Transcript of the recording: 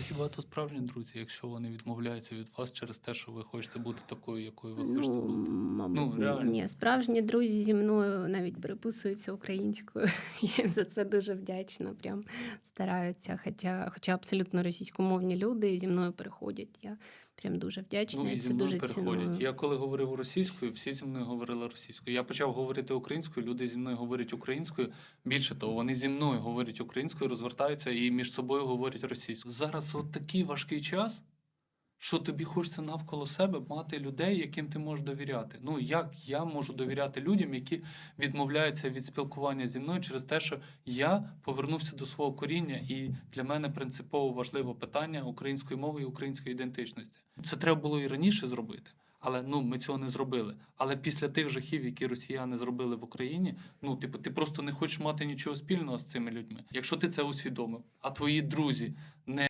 Але хіба то справжні друзі, якщо вони відмовляються від вас через те, що ви хочете бути такою, якою ви хочете Ну, бути? Мабуть, Ну, ні. реально. ні. Справжні друзі зі мною навіть переписуються українською. Я їм за це дуже вдячна. Прям стараються. Хоча, хоча абсолютно російськомовні люди зі мною переходять. Я прям дуже вдячна. Ну і це дуже переходять. ціную. Я коли говорив російською, всі зі мною говорили російською. Я почав говорити українською, люди зі мною говорять українською. Більше того, вони зі мною говорять українською, розвертаються і між собою говорять російською. Зараз от такий важкий час, що тобі хочеться навколо себе мати людей, яким ти можеш довіряти. Ну як я можу довіряти людям, які відмовляються від спілкування зі мною через те, що я повернувся до свого коріння, і для мене принципово важливе питання української мови і української ідентичності. Це треба було і раніше зробити. Але ну ми цього не зробили. Але після тих жахів, які росіяни зробили в Україні, ну типу, ти просто не хочеш мати нічого спільного з цими людьми. Якщо ти це усвідомив, а твої друзі не